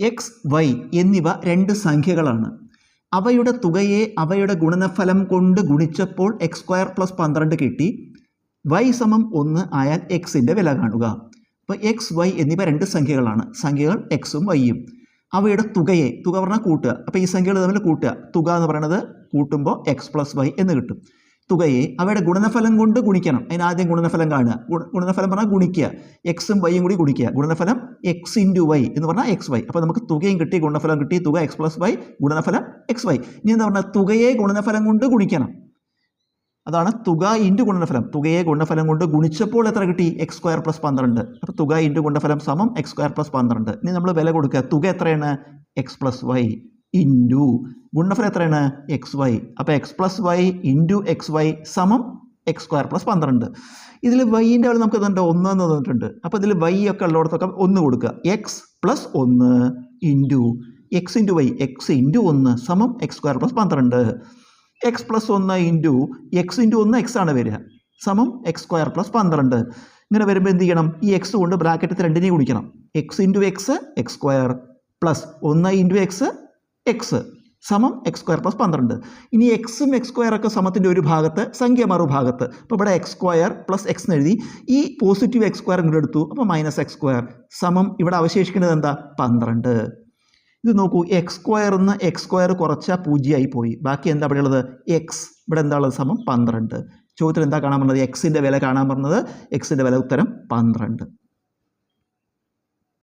X Y എന്നിവ രണ്ട് സംഖ്യകളാണ്. അവയുടെ തുകയെ അവയുടെ ഗുണനഫലം കൊണ്ട് ഗുണിച്ചപ്പോൾ എക്സ് സ്ക്വയർ പ്ലസ് പന്ത്രണ്ട് കിട്ടി. വൈ സമം ഒന്ന് ആയാൽ എക്സിന്റെ വില കാണുക. അപ്പോൾ എക്സ് വൈ എന്നിവ രണ്ട് സംഖ്യകളാണ്. സംഖ്യകൾ എക്സും വൈയും അവയുടെ തുകയെ തുക പറഞ്ഞാൽ കൂട്ടുക. അപ്പോൾ ഈ സംഖ്യകൾ തമ്മിൽ കൂട്ടുക. തുക എന്ന് പറയുന്നത് കൂട്ടുമ്പോൾ എക്സ് പ്ലസ് വൈ എന്ന് കിട്ടും. തുകയെ അവയുടെ ഗുണനഫലം കൊണ്ട് ഗുണിക്കണം. അതിന് ആദ്യം ഗുണനഫലം കാണുക. ഗുണ- ഗുണനഫലം പറഞ്ഞാൽ ഗുണിക്കുക. എക്സും വൈയും കൂടി ഗുണിക്കുക. ഗുണനഫലം എക്സ് ഇന്റു വൈ എന്ന് പറഞ്ഞാൽ എക്സ് വൈ അപ്പോൾ നമുക്ക് തുകയും കിട്ടി ഗുണനഫലം കിട്ടി തുക എക്സ് പ്ലസ് വൈ ഗുണനഫലം എക്സ് വൈ ഇനി എന്താ പറഞ്ഞാൽ തുകയെ ഗുണനഫലം കൊണ്ട് ഗുണിക്കണം. അതാണ് തുക ഇന്റു ഗുണനഫലം. തുകയെ ഗുണനഫലം കൊണ്ട് ഗുണിച്ചപ്പോൾ എത്ര കിട്ടി? എക്സ് സ്ക്വയർ പ്ലസ് പന്ത്രണ്ട്. അപ്പോൾ തുക ഇന്റു ഗുണനഫലം സമം എക്സ് സ്ക്വയർ പ്ലസ് പന്ത്രണ്ട്. ഇനി നമ്മൾ വില കൊടുക്കുക. തുക എത്രയാണ്? എക്സ് പ്ലസ് വൈ ഇന്റു ഗുണനഫലം എത്രയാണ്? എക്സ് വൈ അപ്പോൾ X plus Y into X Y സമം എക്സ് സ്ക്വയർ പ്ലസ് പന്ത്രണ്ട്. ഇതിൽ വൈന്റെ അവിടെ നമുക്ക് ഇതുണ്ട് ഒന്ന് എന്ന് തന്നിട്ടുണ്ട്. അപ്പോൾ ഇതിൽ വൈ ഒക്കെ ഉള്ളിടത്തൊക്കെ ഒന്ന് കൊടുക്കുക. എക്സ് പ്ലസ് ഒന്ന് into X into Y X into ഒന്ന് സമം എക്സ് സ്ക്വയർ പ്ലസ് പന്ത്രണ്ട്. എക്സ് പ്ലസ് ഒന്ന് ഇന്റു എക്സ് ഇന്റു ഒന്ന് എക്സ് ആണ് വരിക. സമം എക്സ് സ്ക്വയർ പ്ലസ് പന്ത്രണ്ട്. ഇങ്ങനെ വരുമ്പോൾ എന്ത് ചെയ്യണം? ഈ എക്സ് കൊണ്ട് ബ്രാക്കറ്റ് രണ്ടിനെയും കുടിക്കണം X into X X square plus ഒന്ന് ഇന്റു എക്സ് എക്സ് സമം എക്സ് സ്ക്വയർ പ്ലസ് പന്ത്രണ്ട്. ഇനി എക്സും എക്സ് സ്ക്വയർ ഒക്കെ സമത്തിന്റെ ഒരു ഭാഗത്ത് സംഖ്യ മറുഭാഗത്ത്. അപ്പോൾ ഇവിടെ എക്സ് സ്ക്വയർ പ്ലസ് എക്സ് എഴുതി. ഈ പോസിറ്റീവ് എക്സ് സ്ക്വയർ ഇങ്ങോട്ട് എടുത്തു. അപ്പോൾ മൈനസ് എക്സ് സ്ക്വയർ സമം ഇവിടെ അവശേഷിക്കുന്നത് എന്താ? പന്ത്രണ്ട്. ഇത് നോക്കൂ എക്സ് സ്ക്വയർ എന്ന് എക്സ് സ്ക്വയർ കുറച്ചാൽ പൂജ്യമായി പോയി. ബാക്കി എന്താ ഇവിടെ ഉള്ളത്? എക്സ് ഇവിടെ എന്താ ഉള്ളത്? സമം പന്ത്രണ്ട്. ചോദ്യത്തിൽ എന്താ കാണാൻ പറഞ്ഞത് എക്സിന്റെ വില കാണാൻ പറഞ്ഞത് എക്സിന്റെ വില ഉത്തരം പന്ത്രണ്ട്.